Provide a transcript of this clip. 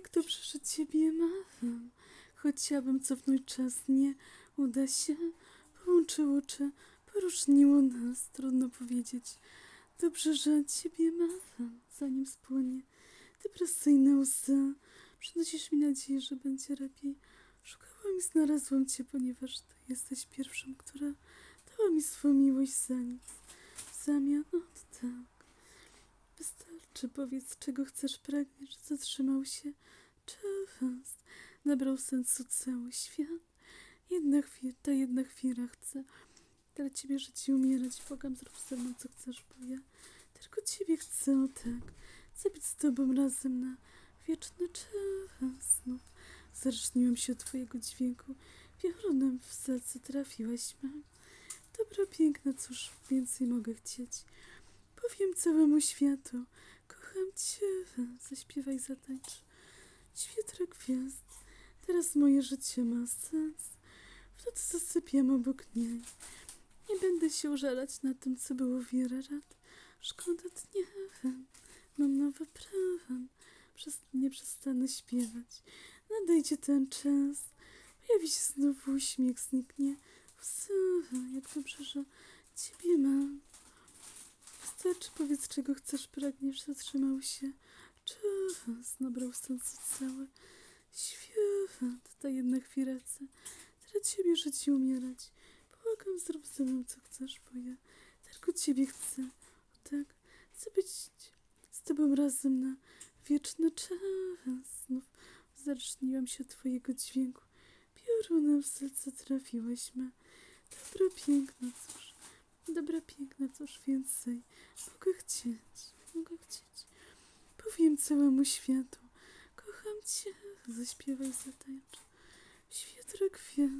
Jak dobrze, że ciebie mam. Chciałabym cofnąć czas, nie uda się. Połączyło czy poróżniło nas, trudno powiedzieć. Dobrze, że ciebie mam, zanim spłonie depresyjne łzy. Przynosisz mi nadzieję, że będzie lepiej. Szukałam i znalazłam cię, ponieważ ty jesteś pierwszą, która dała mi swą miłość za nic. W zamian, no Wystarczy, powiedz, czego chcesz, pragniesz. Zatrzymał się czas. Nabrał sensu cały świat. Jedna chwila, ta jedna chwila chce dla ciebie żyć i umierać. Błagam, zrób ze mną, co chcesz, bo ja tylko ciebie chcę, o tak. Chcę być z tobą razem na wieczny czas. Znów zarażniłam się od twojego dźwięku. Piorunem w serce trafiłaś, mam. Dobra, piękna, cóż więcej mogę chcieć. Powiem całemu światu, cię. Zaśpiewaj, zatańcz. Świetle gwiazd, teraz moje życie ma sens. W nocy zasypiam obok niej. Nie będę się użalać na tym, co było wiele lat. Szkoda dnia, mam nowy plan. Przez, nie przestanę śpiewać. Nadejdzie ten czas. Pojawi się znowu uśmiech, zniknie łzy. Jak dobrze, że ciebie mam. Wystarczy, powiedz, czego chcesz, pragniesz. Zatrzymał się czas. Nabrał sensu cały świat. Ta jedna chwila chce dla ciebie żyć i umierać. Błagam, zrób ze mną, co chcesz, bo ja tylko ciebie chcę. O tak, chcę być z tobą razem na wieczny czas. Znów zacznijam się od twojego dźwięku. Piorunem w serce trafiłeś me. Dobra, piękna, cóż. Dobra, piękna, cóż więcej. Mogę chcieć, mogę chcieć. Powiem całemu światu. Kocham cię. Zaśpiewaj, zatańcz. Świetle gwiazd.